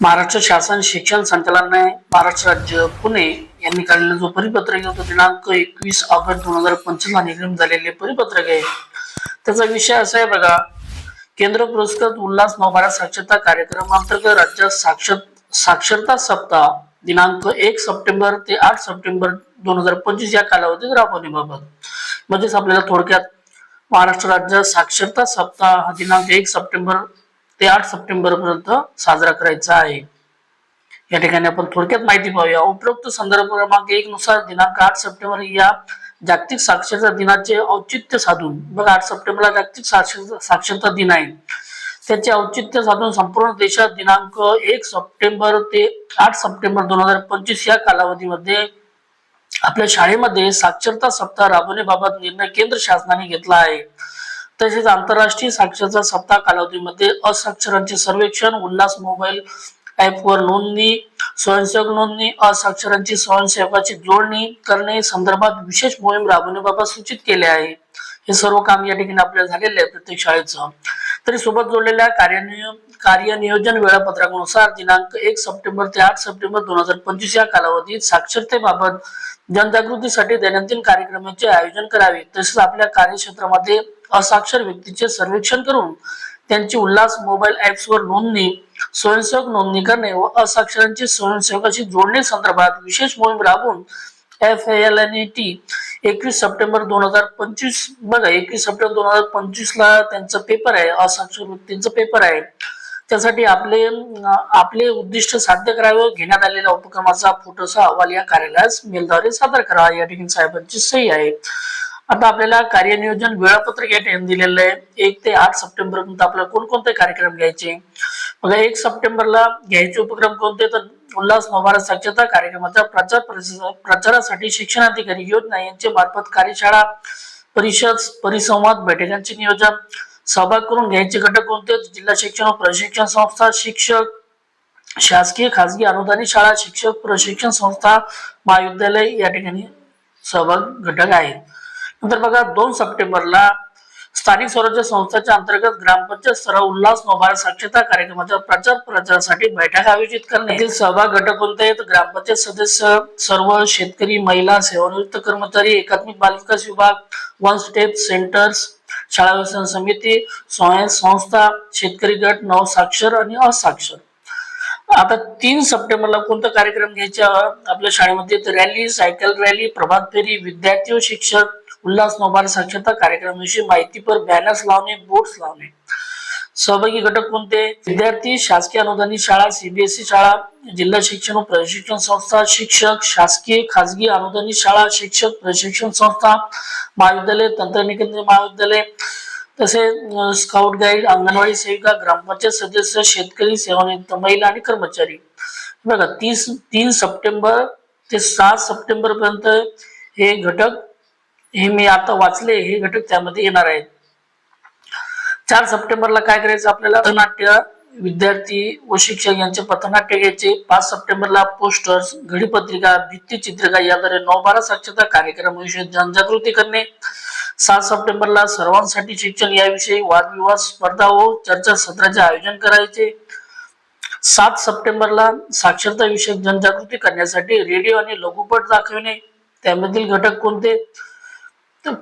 महाराष्ट्र शासन शिक्षण संचालनालय महाराष्ट्र राज्य पुणे यांनी काढलेला जो परिपत्रक आहे तो दिनांक एकवीस ऑगस्ट दोन हजार पंचवीस ला निर्गम झालेले परिपत्रक आहे. त्याचा विषय असा आहे बघा केंद्र पुरस्कृत उल्हास नवभारत साक्षरता कार्यक्रम अंतर्गत राज्यात साक्षर साक्षरता सप्ताह दिनांक एक सप्टेंबर ते आठ सप्टेंबर दोन हजार पंचवीस या कालावधीत राबवण्याबाबत म्हणजेच आपल्याला थोडक्यात महाराष्ट्र राज्यात साक्षरता सप्ताह हा दिनांक एक सप्टेंबर ते आठ सप्टेंबर पर्यंत साजरा करायचा आहे. या ठिकाणी आपण थोडक्यात माहिती पाहूया. उपरोक्त संदर्भ क्रमांक एक नुसार दिनांक आठ सप्टेंबर या जागतिक साक्षरता दिनाचे औचित्य साधून. बघा आठ सप्टेंबरला जागतिक साक्षरता साक्षरता दिन आहे. त्याचे औचित्य साधून संपूर्ण देशात दिनांक एक सप्टेंबर ते आठ सप्टेंबर दोन हजार पंचवीस या कालावधीमध्ये आपल्या शाळेमध्ये साक्षरता सप्ताह राबवण्याबाबत निर्णय केंद्र शासनाने घेतला आहे. तसेच आंतरराष्ट्रीय साक्षरता सप्ताह कालावधीमध्ये असाक्षरांचे सर्वेक्षण उल्हास मोबाईल ॲपवर नोंदणी स्वयंसेवक नोंदणी असाक्षरांची स्वयंसेवकाची जोडणी करणे संदर्भात विशेष मोहीम राबवण्याबाबत सूचित केले आहे. हे सर्व काम या ठिकाणी आपल्याला झालेले आहे प्रत्येक शाळेचं. तरी सोबत जोडलेल्या कार्यनियम कार्यनियोजन वेळापत्रकानुसार दिनांक एक सप्टेंबर ते आठ सप्टेंबर दोन हजार पंचवीस या कालावधीत साक्षरतेबाबत जनजागृतीसाठी दैनंदिन कार्यक्रमाचे आयोजन करावे तसेच आपल्या कार्यक्षेत्रामध्ये असाक्षर व्यक्तीचे सर्वेक्षण करून त्यांची उल्हास मोबाईल ऍप्सवर नोंदणी स्वयंसेवक नोंदणी करणे व असाक्षरांची स्वयंसेवकाशी जोडणे संदर्भात विशेष मोहीम राबवून एफ एल एन टी एकवीस सप्टेंबर दोन हजार पंचवीस बघा एकवीस सप्टेंबर दोन हजार पंचवीस ला त्यांचं पेपर आहे असाक्षर व्यक्तींचं पेपर आहे. त्यासाठी आपले आपले उद्दिष्ट साध्य करावे घेण्यात आलेल्या उपक्रमाचा फोटोचा अहवाल या कार्यालयास मेलद्वारे सादर करावा या ठिकाणी साहेबांची सही आहे. आता आपल्याला कार्यनियोजन वेळापत्रक या ठिकाणी दिलेलं आहे. एक ते आठ सप्टेंबर पर्यंत आपल्याला कोणकोणते कार्यक्रम घ्यायचे? बघा एक सप्टेंबरला घ्यायचे उपक्रम कोणते? तर उल्हास नवभारत साक्षरता कार्यक्रमाचा प्रचार प्रचारासाठी शिक्षणाधिकारी योजना यांच्या मार्फत कार्यशाळा परिषद परिसंवाद बैठकांचे नियोजन सहभाग करून घ्यायचे घटक कोणते? जिल्हा शिक्षण व प्रशिक्षण संस्था शिक्षक शासकीय खासगी अनुदानित शाळा शिक्षक प्रशिक्षण संस्था महाविद्यालय या ठिकाणी सहभाग घटक आहेत. नंतर बघा दोन सप्टेंबरला स्थानिक स्वराज्य संस्थेच्या अंतर्गत ग्रामपंचायत स्तरावर उल्हास मोबाईल साक्षरता कार्यक्रमाच्या प्रचार प्रचारासाठी बैठक आयोजित करण्यातील सहभाग घटक कोणते आहेत? ग्रामपंचायत सदस्य सर्व शेतकरी महिला सेवानिवृत्त कर्मचारी एकात्मिक बालविकास विभाग वन स्टेप सेंटर्स शाळा व्यवस्थापन समिती स्वयं संस्था शेतकरी गट नवसाक्षर आणि असाक्षर. आता तीन सप्टेंबरला कोणता कार्यक्रम घ्यायचा? आपल्या शाळेमध्ये रॅली सायकल रॅली प्रभात फेरी विद्यार्थी व शिक्षक उल्हास मोबाईल साक्षरता कार्यक्रमाविषयी माहितीपर बॅनर्स लावणे बोर्ड्स लावणे. सहभागी घटक कोणते? विद्यार्थी शासकीय अनुदानित शाळा सीबीएसई शाळा जिल्हा शिक्षण व प्रशिक्षण संस्था शिक्षक शासकीय खासगी अनुदानित शाळा शिक्षक प्रशिक्षण संस्था महाविद्यालय तंत्रनिकेतन महाविद्यालय तसे स्काउट गाईड अंगणवाडी सेविका ग्रामपंचायत सदस्य शेतकरी सेवानिवृत्त महिला आणि कर्मचारी. बघा तीस तीन सप्टेंबर ते सात सप्टेंबर पर्यंत हे घटक हे मी आता वाचले हे घटक त्यामध्ये येणार आहेत. चार सप्टेंबरला काय करायचं आपल्याला? पथनाट्य विद्यार्थी व शिक्षक यांचे पथनाट्य घ्यायचे. पाच सप्टेंबरला पोस्टर्स घडीपत्रिका भित्तीचित्रिका याद्वारे नऊ बारा साक्षरता कार्यक्रमाविषयी जनजागृती करणे. सात सप्टेंबरला सर्वांसाठी शिक्षण याविषयी वादविवाद स्पर्धा व चर्चा सत्राचे आयोजन करायचे. सात सप्टेंबरला साक्षरता विषयक जनजागृती करण्यासाठी रेडिओ आणि लघुपट दाखविणे. त्यामधील घटक कोणते? तर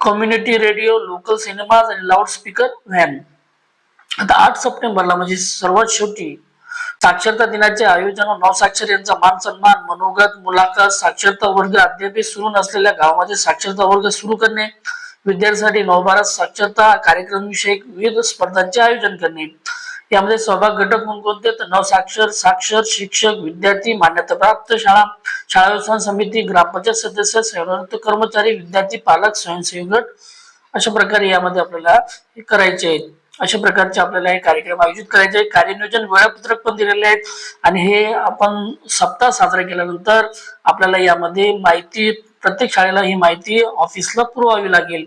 कम्युनिटी रेडिओ लोकल सिनेमा आणि लाऊड स्पीकर व्हॅन आता आठ सप्टेंबरला म्हणजे सर्वात शेवटी साक्षरता दिनाचे आयोजन नवसाक्षर यांचा मान सन्मान मनोगत मुलाखत साक्षरता वर्ग अद्याप सुरू नसलेल्या गावामध्ये साक्षरता वर्ग सुरू करणे विद्यार्थ्यांसाठी नवभारत साक्षरता कार्यक्रम विषयक विविध स्पर्धांचे आयोजन करणे. यामध्ये सहभाग घटक म्हणून कोणते तर नवसाक्षर साक्षर शिक्षक विद्यार्थी मान्यताप्राप्त शाळा शाळा व्यवस्थापन समिती ग्रामपंचायत सदस्य सेवानिवृत्त कर्मचारी विद्यार्थी पालक स्वयंसेवी गट अशा प्रकारे यामध्ये आपल्याला करायचे आहेत. अशा प्रकारचे आपल्याला हे कार्यक्रम आयोजित करायचे आहेत. कार्यनियोजन वेळापत्रक पण दिलेले आहेत. आणि हे आपण सप्ताह साजरा केल्यानंतर आपल्याला यामध्ये माहिती प्रत्येक शाळेला ही माहिती ऑफिसला पुरवावी लागेल.